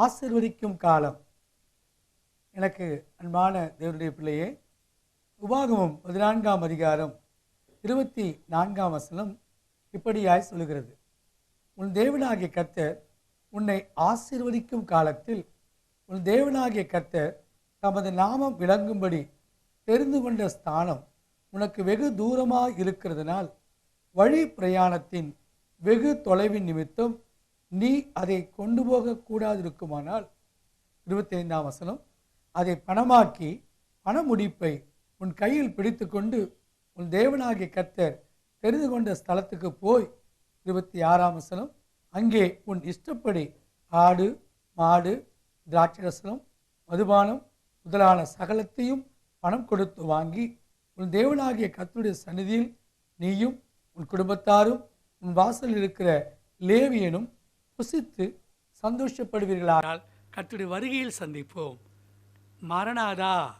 ஆசிர்வதிக்கும் காலம். எனக்கு அன்பான தேவனுடைய பிள்ளையே உபாகமம் பதினான்காம் அதிகாரம் இருபத்தி நான்காம் வசனம் இப்படியாய் சொல்லுகிறது. உன் தேவனாகிய கர்த்தர் உன்னை ஆசிர்வதிக்கும் காலத்தில் உன் தேவனாகிய கர்த்தர் தமது நாமம் விளங்கும்படி தெரிந்து கொண்ட ஸ்தானம் உனக்கு வெகு தூரமாக இருக்கிறதுனால் வழி பிரயாணத்தின் வெகு தொலைவின் நிமித்தம் நீ அதை கொண்டு போகக்கூடாதிருக்குமானால் இருபத்தி ஐந்தாம் வசனம் அதை பணமாக்கி பண முடிப்பை உன் கையில் பிடித்துக்கொண்டு உன் தேவனாகிய கர்த்தர் தெரிந்து கொண்ட ஸ்தலத்துக்கு போய் இருபத்தி ஆறாம் வசனம் அங்கே உன் இஷ்டப்படி ஆடு மாடு திராட்சரசனம் மதுபானம் முதலான சகலத்தையும் பணம் கொடுத்து வாங்கி உன் தேவனாகிய கத்துடைய சந்நிதியில் நீயும் உன் குடும்பத்தாரும் உன் வாசலில் இருக்கிற லேவியனும் புசித்து சந்தோஷப்படுவீர்களானால் கத்துடைய வருகையில் சந்திப்போம். மரணாதா.